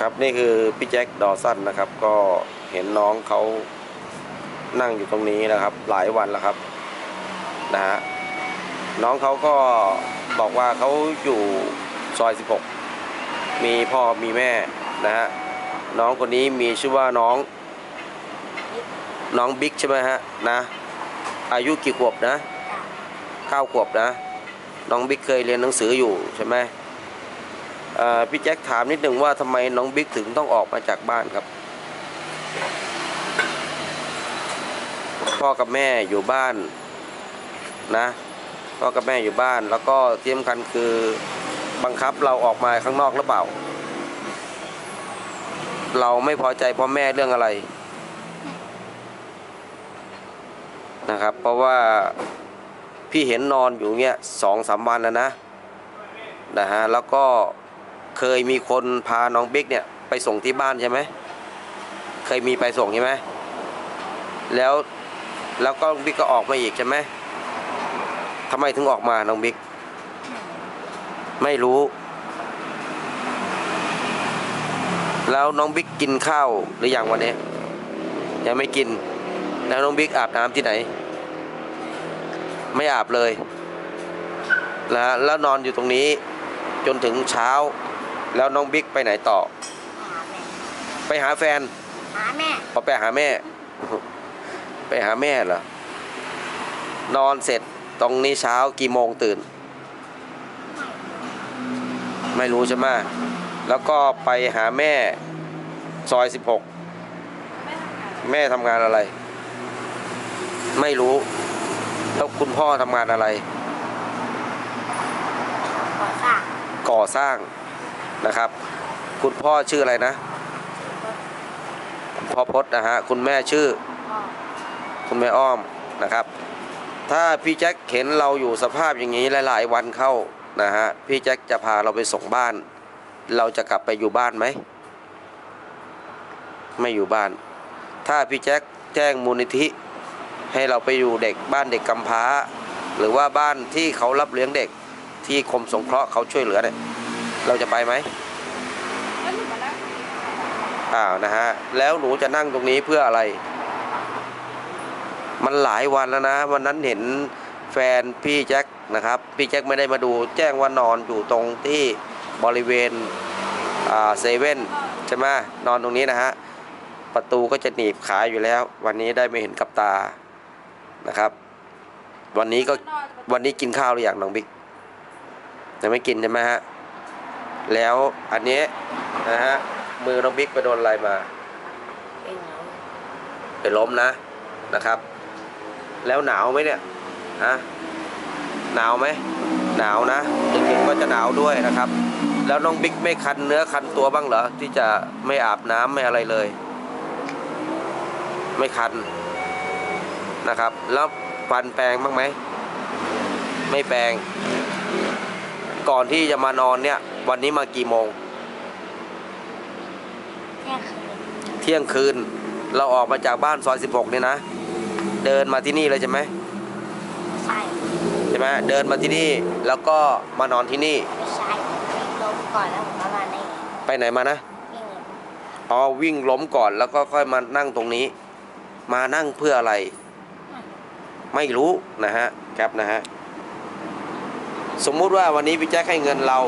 ครับนี่คือพี่แจ็คดอสันนะครับ ก็เห็นน้องเขานั่งอยู่ตรงนี้นะครับ หลายวันแล้วครับนะฮะน้องเขาก็บอกว่าเขาอยู่ซอย 16 มีพ่อมีแม่นะฮะน้องคนนี้มีชื่อว่าน้องน้องบิ๊กใช่ไหมฮะนะอายุกี่ขวบนะเก้าขวบนะ น้องบิ๊กเคยเรียนหนังสืออยู่ใช่ไหม พี่แจ็คถามนิดหนึ่งว่าทำไมน้องบิ๊กถึงต้องออกมาจากบ้านครับ พ่อกับแม่อยู่บ้านนะพ่อกับแม่อยู่บ้าน แล้วก็ที่สำคัญคือบังคับเราออกมาข้างนอกหรือเปล่า เราไม่พอใจพ่อแม่เรื่องอะไรนะครับ เพราะว่าพี่เห็นนอนอยู่เงี้ยสองสามวันแล้วนะนะฮะแล้วก็ เคยมีคนพาน้องบิ๊กเนี่ยไปส่งที่บ้านใช่ไหมเคยมีไปส่งใช่ไหมแล้วแล้วก็บิ๊กก็ออกมาอีกใช่ไหมทำไมถึงออกมาน้องบิ๊กไม่รู้ แล้วน้องบิ๊กกินข้าวหรือยังวันนี้ยังไม่กิน แล้วน้องบิ๊กอาบน้ำที่ไหน ไม่อาบเลยนะแล้วนอนอยู่ตรงนี้จนถึงเช้า แล้วน้องบิ๊กไปไหนต่อหาแม่ไปหาแฟนหาแม่พอไปหาแม่ ไปหาแม่เหรอนอนเสร็จตรงนี้เช้ากี่โมงตื่น ไม่รู้ใช่ไหมแล้วก็ไปหาแม่ซอย16แม่ทำงานอะไร ไม่รู้แล้วคุณพ่อทำงานอะไร ก่อสร้างก่อสร้าง นะครับ คุณพ่อชื่ออะไรนะพ่อพจน์นะฮะคุณแม่ชื่อ คุณแม่อ้อมนะครับ ถ้าพี่แจ็คเห็นเราอยู่สภาพอย่างนี้หลาย ๆ วันเข้านะฮะพี่แจ็คจะพาเราไปส่งบ้าน เราจะกลับไปอยู่บ้านไหมไม่อยู่บ้าน ถ้าพี่แจ็คแจ้งมูลนิธิให้เราไปอยู่เด็กบ้านเด็กกำพร้า หรือว่าบ้านที่เขารับเลี้ยงเด็กที่คมสงเคราะห์เขาช่วยเหลือเนี่ย เราจะไปไหมอ้าวนะฮะแล้วหนูจะนั่งตรงนี้เพื่ออะไร มันหลายวันแล้วนะวันนั้นเห็นแฟนพี่แจ็คนะครับพี่แจ็คไม่ได้มาดู แจ้งว่านอนอยู่ตรงที่บริเวณเซเว่นใช่ไหมนอนตรงนี้นะฮะประตูก็จะหนีบขาอยู่แล้ว วันนี้ได้ไม่เห็นกับตานะครับ วันนี้ก็วันนี้กินข้าวหรือยังน้องบิ๊กยังไม่กินใช่ไหมฮะ แล้วอันนี้นะฮะมือน้องบิ๊กไปโดนอะไรมาไปล้มนะนะครับ แล้วหนาวไหมเนี่ยฮะหนาวไหมหนาวนะเด็กๆก็จะหนาวด้วยนะครับ แล้วน้องบิ๊กไม่คันเนื้อคันตัวบ้างเหรอที่จะไม่อาบน้ำไม่อะไรเลย ไม่คันนะครับ แล้วฟันแปรงบ้างไหมไม่แปรงก่อนที่จะมานอนเนี่ย วันนี้มากี่โมงเที่ยงคืนเที่ยงคืน เราออกมาจากบ้านซอย 16เนี่ยนะ เดินมาที่นี่เลยใช่ไหมใช่ใช่ไหมเดินมาที่นี่แล้วก็มานอนที่นี่ไม่ใช่ลมก่อนแล้วผมก็มาในไปไหนมานะวิ่งอ๋อวิ่งล้มก่อนแล้วก็ค่อยมานั่งตรงนี้ มานั่งเพื่ออะไร ไม่รู้นะฮะครับนะฮะสมมุติว่าวันนี้พี่แจ็คให้เงินเรา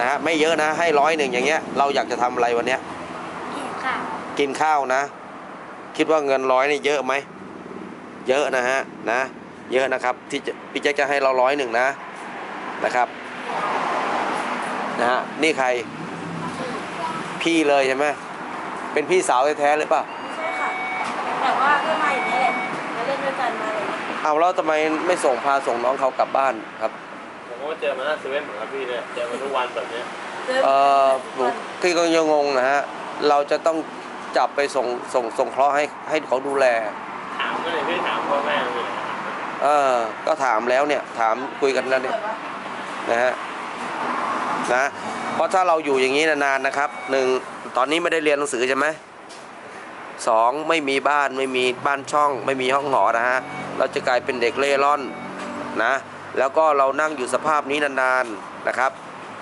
นะฮะไม่เยอะนะให้ร้อยหนึ่งอย่างเงี้ยเราอยากจะทำอะไรวันเนี้ยกินข้าวกินข้าวนะ คิดว่าเงินร้อยนี่เยอะไหมเยอะนะฮะนะ เยอะนะครับที่จะพี่แจ็คจะให้เราร้อยหนึ่งนะนะครับนะฮะนี่ใครพี่เลยใช่ไหมเป็นพี่สาวแท้ๆหรือเปล่า ไม่ใช่ค่ะแต่ว่าก็มาอย่างนี้แหละมาเล่นด้วยกันมาอะไรอย่างเงี้ยเอาแล้วทำไมไม่ส่งพาส่งน้องเขากลับบ้านครับ ผมก็เจอมาหน้าเซเว่นเหมือนกับพี่เนี่ยเจอมาทุกวันแบบเนี้ยเอเอ่อหนูพี่ก็ยังงงนะฮะ เราจะต้องจับไปส่งส่งส่งเคราะห์ให้ให้เขาดูแล ถามก็เลยพี่ถามพ่อแม่เลยเออ ก็ถามแล้วเนี่ย ถามคุยกันแล้วเนี่ยนะฮะนะเพราะถ้าเราอยู่อย่างนี้นานๆนะครับหนึ่งตอนนี้ไม่ได้เรียนหนังสือใช่ไหมสองไม่มีบ้านไม่มีบ้านช่อง ไม่มีห้องหอนะฮะ เราจะกลายเป็นเด็กเล่ร่อนนะ แล้วก็เรานั่งอยู่สภาพนี้นานๆนะครับ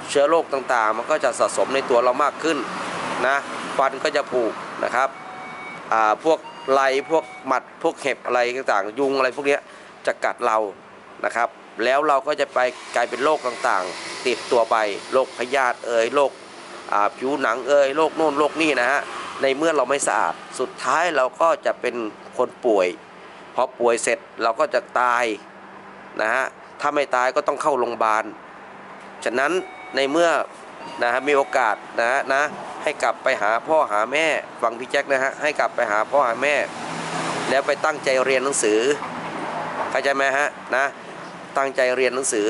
เชื้อโรคต่างๆ มันก็จะสะสมในตัวเรามากขึ้นนะฟันก็จะผุนะครับอ่าพวกไลพวกหมัดพวกเห็บอะไรต่างๆ ยุงอะไรพวกนี้จะกัดเรานะครับ แล้วเราก็จะไปกลายเป็นโรคต่างๆ ติดตัวไปโรคพยาธิเอ่ยโรคอ่าผิวหนังเอ่ยโรคโน่นโรคนี่นะฮะในเมื่อเราไม่สะอาดสุดท้ายเราก็จะเป็นคนป่วยพอป่วยเสร็จเราก็จะตายนะฮะ ถ้าไม่ตายก็ต้องเข้าโรงพยาบาล ฉะนั้นในเมื่อนะฮะมีโอกาสนะฮะนะให้กลับไปหาพ่อหาแม่ฟังพี่แจ็คนะฮะให้กลับไปหาพ่อหาแม่ แล้วไปตั้งใจเรียนหนังสือเข้าใจไหมฮะนะตั้งใจเรียนหนังสือ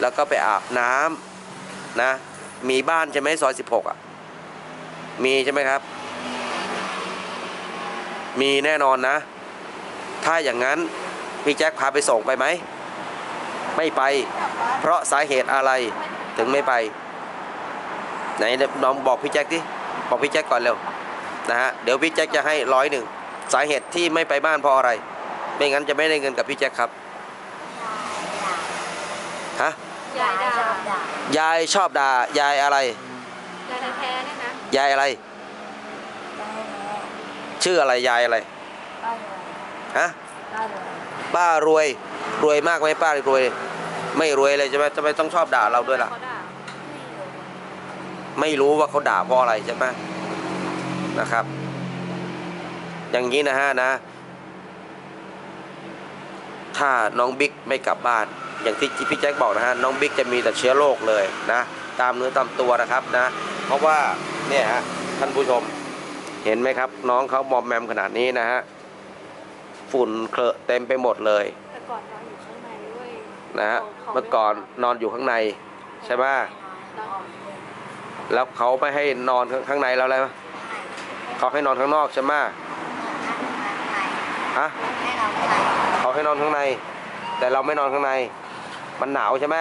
แล้วก็ไปอาบน้ำนะมีบ้านใช่ไหมซอย16อะมีใช่ไหมครับ มีแน่นอนนะ ถ้าอย่างนั้นพี่แจ็คพาไปส่งไปไหม ไม่ไป เพราะสาเหตุอะไรถึงไม่ไป ไหนน้องบอกพี่แจ็คดิบอกพี่แจ็คก่อนเร็วนะฮะเดี๋ยวพี่แจ็คจะให้ร้อยหนึ่งสาเหตุที่ไม่ไปบ้านเพราะอะไร ไม่งั้นจะไม่ได้เงินกับพี่แจ็คครับฮะยายชอบด่ายายชอบด่ายายอะไรยายแท้ๆเนี่ยนะยายอะไรได้ไหมชื่ออะไรยายอะไรป้าเลยฮะ ป้าเลยป้ารวยรวยมากไหมป้ารวย ไม่รวยเลยใช่ไหมทำไมต้องชอบด่าเราด้วยล่ะเขาด่าไม่รู้ไม่รู้ว่าเขาด่าเพราะอะไรใช่ไหมนะครับ อย่างนี้นะฮะนะ ถ้าน้องบิ๊กไม่กลับบ้าน อย่างที่พี่แจ็คบอกนะฮะน้องบิ๊กจะมีแต่เชื้อโรคเลยนะตามเนื้อตามตัวนะครับนะ เพราะว่าเนี่ยฮะท่านผู้ชมเห็นไหมครับ น้องเขามอมแมมขนาดนี้นะฮะ ฝุ่นเคลอะเต็มไปหมดเลยแต่ก่อนนอนอยู่ข้างในเว้ยนะฮะขาเมื่อก่อนนอนอยู่ข้างใน ใช่ไหมนอนออกเลยแล้วเขาไม่ให้นอนข้างในแล้วอะไรไหมเขาให้นอนข้างนอกใช่ไหมฮะให้เราใส่เขาให้นอนข้างใน แต่เราไม่นอนข้างใน มันหนาวใช่ไหม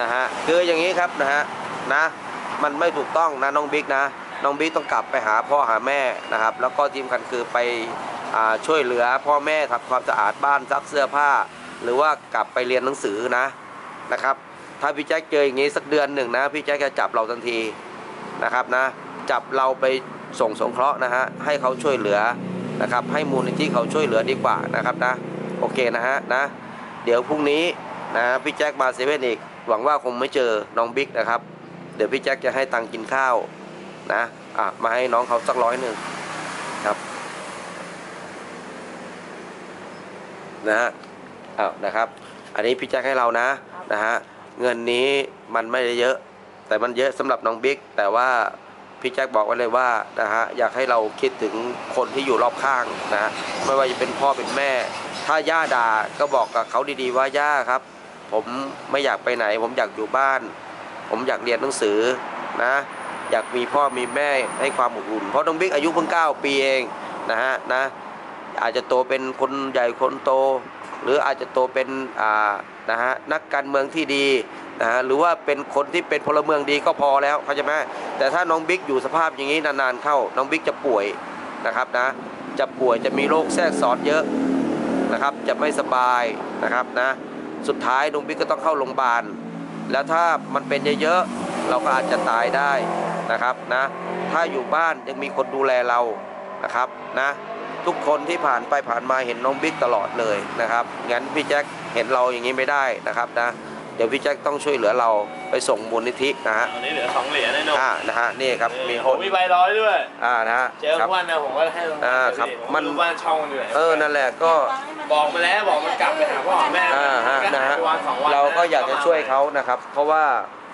นะฮะคืออย่างนี้ครับนะฮะนะมันไม่ถูกต้องนะน้องบิ๊กนะ น้องบิ๊กต้องกลับไปหาพ่อหาแม่นะครับ แล้วก็ทีมคันคือไปอ่า ช่วยเหลือพ่อแม่ทำความสะอาดบ้านซักเสื้อผ้า หรือว่ากลับไปเรียนหนังสือนะนะครับ ถ้าพี่แจ็คเจออย่างนี้สักเดือนหนึ่งนะพี่แจ็คจะจับเราทันทีนะครับนะจับเราไปส่งสงเคราะห์นะฮะให้เขาช่วยเหลือนะครับ ให้มูลนิธิเขาช่วยเหลือดีกว่านะครับนะโอเคนะฮะนะ เดี๋ยวพรุ่งนี้นะพี่แจ็คมาเซเว่นอีก หวังว่าคงไม่เจอน้องบิ๊กนะครับ เดี๋ยวพี่แจ็คจะให้ตังค์กินข้าวนะอะมาให้น้องเขาสักร้อยหนึ่งครับ นะฮะอ้าวนะครับ อันนี้พี่แจ็คให้เรานะนะฮะเงินนี้มันไม่ได้เยอะ แต่มันเยอะสำหรับน้องบิ๊กแต่ว่าพี่แจ็คบอกไว้เลยว่านะฮะอยากให้เราคิดถึงคนที่อยู่รอบข้างนะฮะไม่ว่าจะเป็นพ่อเป็นแม่ ถ้าย่าด่าก็บอกกับเขาดีๆว่าย่าครับ ผมไม่อยากไปไหน ผมอยากอยู่บ้าน ผมอยากเรียนหนังสือนะ อยากมีพ่อมีแม่ให้ความอบอุ่นเพราะน้องบิ๊กอายุเพิ่ง9ปีเองนะฮะนะ อาจจะโตเป็นคนใหญ่คนโต หรืออาจจะโตเป็นอ่านะฮะนักการเมืองที่ดีนะฮะหรือว่าเป็นคนที่เป็นพลเมืองดีก็พอแล้วเข้าใจไหมแต่ถ้าน้องบิ๊กอยู่สภาพอย่างนี้นานๆเข้า น้องบิ๊กจะป่วยนะครับนะจะป่วยจะมีโรคแทรกซ้อนเยอะนะครับ จะไม่สบายนะครับนะสุดท้ายน้องบิ๊กก็ต้องเข้าโรงพยาบาลแล้วถ้ามันเป็นเยอะๆเราก็อาจจะตายได้นะครับนะถ้าอยู่บ้านยังมีคนดูแลเรานะครับนะ ทุกคนที่ผ่านไปผ่านมาเห็นน้องบิ๊กตลอดเลยนะครับ งั้นพี่แจ็คเห็นเราอย่างนี้ไม่ได้นะครับนะ เดี๋ยวพี่แจ็คต้องช่วยเหลือเราไปส่งมูลนิธินะฮะ ตอนนี้เหลือสองเหรียญแน่นอนอ่านะฮะนี่ครับมีผคมนมีใบร้อยด้วย อ่านะฮะเจอครับทุกวันนะผมก็ให้อ่าครับมัมันนรู้บ้านช่องมันอยู่ไหนเออนั่นแหละก็ บอกมาแล้วบอกมันกลับไปหาพ่อหาแม่อ่าฮะนะฮะวันสองวันเราก็อยากจะช่วยเขานะครับ เพราะว่า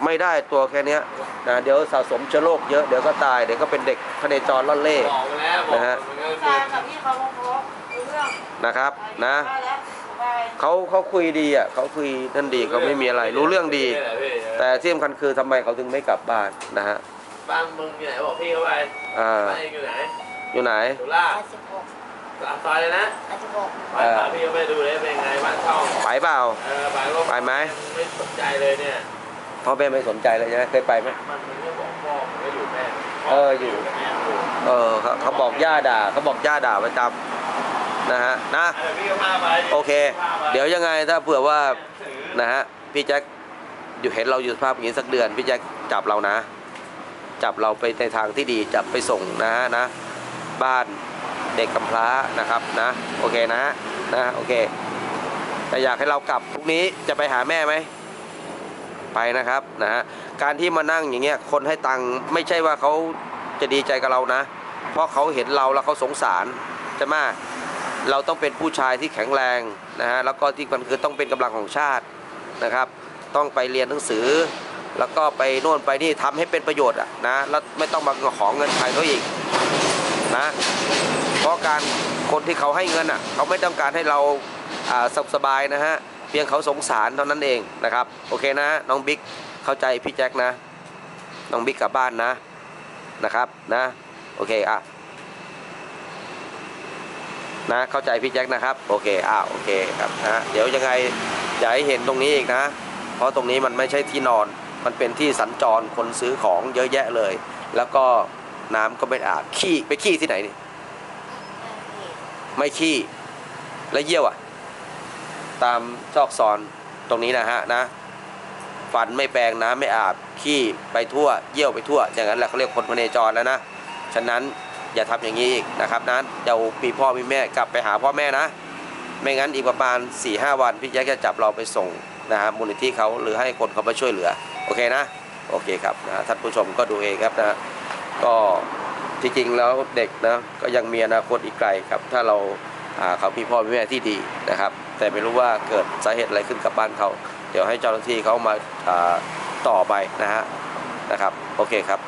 ไม่ได้ตัวแค่เนี้ยนะเดี๋ยวสะสมเชื้อโรคเยอะเดี๋ยวก็ตายเดี๋ยวก็เป็นเด็กพเนจรล่อนเล่บอกมาแล้วบอกนะฮะมันก็แฟคือนกับพี่เขาพบรู้เรื่องนะครับนะได้แล้วไปเขาเขาคุยดีอะเขาคุยนั่นดีเขาไม่มีอะไร รู้เรื่องดี แต่ที่สำคัญคือทำไมเขาถึงไม่กลับบ้านนะฮะบ้านมึงอยู่ไหนบอกพี่เขาไปอ่าบ้านเองอยู่ไหนอยู่ไหนสุราษฎแปร์ดสิบหกตามซอยเลยนะแปดสิบหกไปพาพี่เขาไปดูเลยเป็นไงบ้านช่องไปเปล่าเออไปก็ไปไหมไม่สนใจเลยเนี่ย พ่อแม่ไม่สนใจเลยใช่ไหมเคยไปไหมมันมันไม่บอกพ่อมันก็อยู่แม่เอออยู่กับแม่อยู่เออเขาเขาบอกย่าด่าเขาบอกย่าด่าประจำนะฮะนะเออพี่ก็พาไปโอเคพาไปเดี๋ยวยังไงถ้าเผื่อว่าถือนะฮะพี่แจ็คอยู่เห็นเราอยู่สภาพอย่างนี้สักเดือนพี่แจ็คจับเรานะ จับเราไปในทางที่ดีจับไปส่งนะฮะนะ บ้านเด็กกำพร้านะครับนะโอเคนะนะโอเคแต่อยากให้เรากลับพรุ่งนี้จะไปหาแม่ไหม ไปนะครับนะฮะการที่มานั่งอย่างเงี้ยคนให้ตังค์ไม่ใช่ว่าเขาจะดีใจกับเรานะ เพราะเขาเห็นเราแล้วเขาสงสารใช่ไหมเราต้องเป็นผู้ชายที่แข็งแรงนะฮะแล้วก็ที่มันคือต้องเป็นกำลังของชาตินะครับ ต้องไปเรียนหนังสือ แล้วก็ไปโน่นไปนี่ทำให้เป็นประโยชน์อะนะแล้วไม่ต้องมาขอเงินใครเขาอีกนะเพราะการคนที่เขาให้เงินอะเขาไม่ต้องการให้เราสุขสบายนะฮะ พียงเขาสงสารเท่านั้นเองนะครับโอเคนะน้องบิ๊กเข้าใจพี่แจ็คนะ น้องบิ๊กกลับบ้านนะนะครับนะโอเคอะนะเข้าใจพี่แจ็คนะครับโอเคอะโอเคครับนะเดี๋ยวยังไงอย่าให้เห็นตรงนี้อีกนะ เพราะตรงนี้มันไม่ใช่ที่นอน มันเป็นที่สัญจรคนซื้อของเยอะแยะเลย แล้วก็น้ำก็ไม่อาบขี้ไปขี้ที่ไหนนี่ไม่ขี้และเยี่ยวอะ ตามซอกซอนตรงนี้นะฮะนะ ฟันไม่แปรงน้ำไม่อาบขี้ไปทั่ว เยี่ยวไปทั่ว อย่างนั้นแหละเขาเรียกคนพเนจรแล้วนะฉะนั้นอย่าทำอย่างนี้อีกนะครับนั้นเดี๋ยวมีพ่อมีแม่กลับไปหาพ่อแม่นะ ไม่งั้นอีกประมาณ4ี่ห้าวันพี่แจ๊คจะจับเราไปส่งนะฮะมูลนิธิเขาหรือให้คนเขามาช่วยเหลือ โอเคนะ โอเคครับนะท่านผู้ชมก็ดูเองครับนะก็ที่จริงแล้วเด็กนะก็ยังมีอนาคตอีกไกลครับ ถ้าเราอ่าเขามีพ่อมีแม่ที่ดีนะครับ แต่ไม่รู้ว่าเกิดสาเหตุอะไรขึ้นกับบ้านเขา เดี๋ยวให้เจ้าหน้าที่เขามาาต่อไปนะฮะนะครับ โอเคครับ